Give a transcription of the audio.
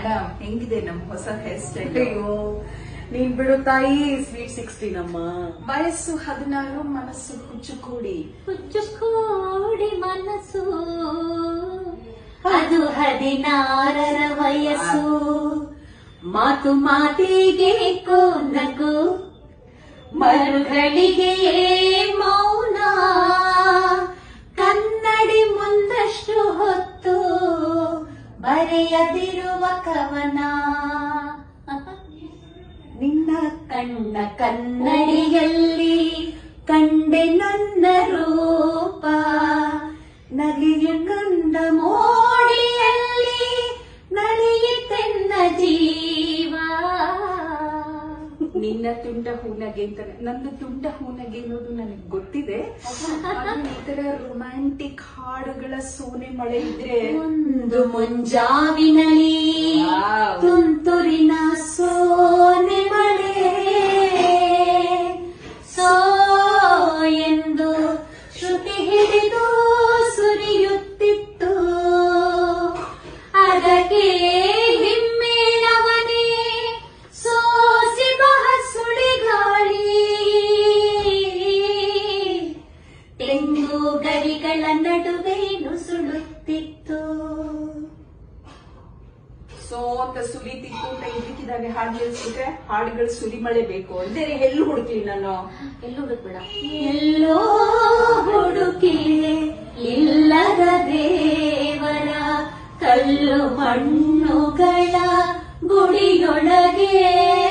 Madam ಹೆಂಗಿದೆ ನಮ್ ಹೊಸ ಹೇರ್ ಸ್ಟೈಲ್ ಅಯ್ಯೋ ನೀನ್ ಬಿಡು ತಾಯಿ ಸ್ವೀಟ್ ಸಿಕ್ಸ್ಟೀನ್ ಅಮ್ಮ ವಯಸ್ಸು ಹದಿನಾರು ಮನಸ್ಸು ಹುಚ್ಚು ಕೂಡಿ ಹುಚ್ಚುಕೋಡಿ ಮನಸ್ಸು ಅದು ಹದಿನಾರರ ವಯಸ್ಸು ಮಾತು ಮಾತಿಗೆ ನಗು ಮರುಗಳಿಗೆ ಬರೆಯದಿರುವ ಕವನ. ನಿನ್ನ ಕಣ್ಣ ಕನ್ನಡಿಯಲ್ಲಿ ಕಂಡೆ ನನ್ನ ರೂಪ. ನಗೆಯು ಕಂದ ನಿನ್ನ ತುಂಡ ಹೂನಗೆ ಅಂತ ನನ್ನ ತುಂಡ ಹೂನಗೆ ಅನ್ನೋದು ನನಗೆ ಗೊತ್ತಿದೆ. ಈ ತರ ರೊಮ್ಯಾಂಟಿಕ್ ಹಾಡುಗಳ ಸೋನೆ ಮಳೆ ಇದ್ರೆ ಒಂದು ಮುಂಜಾವಿನಲ್ಲಿ. ತುಂತುರಿನ ಸೋನೆ ಮಳೆ ಸೋ ಎಂದು ಶ್ರುತಿ ಹಿಡಿದು ಸುರಿಯುತ್ತಿತ್ತು. ಅದಕ್ಕೆ ಸುಲಿತಿತ್ತು ಅಂತ ಇದಕ್ಕಿದ್ದಾಗೆ ಹಾಡು ನಿಲ್ಸಿದ್ರೆ ಹಾಡುಗಳು ಸುಲಿ ಮಳೆ ಬೇಕು. ಅಂದ್ರೆ ಎಲ್ಲೂ ಹುಡುಕ್ಲಿ ನಾನು. ಎಲ್ಲೋ ಹುಡುಕ್ಬೇಡ. ಎಲ್ಲೋ ಹುಡುಕಿ ಇಲ್ಲದ ದೇವರ ಕಲ್ಲು ಮಣ್ಣುಗಳ ಗುಡಿಯೊಳಗೆ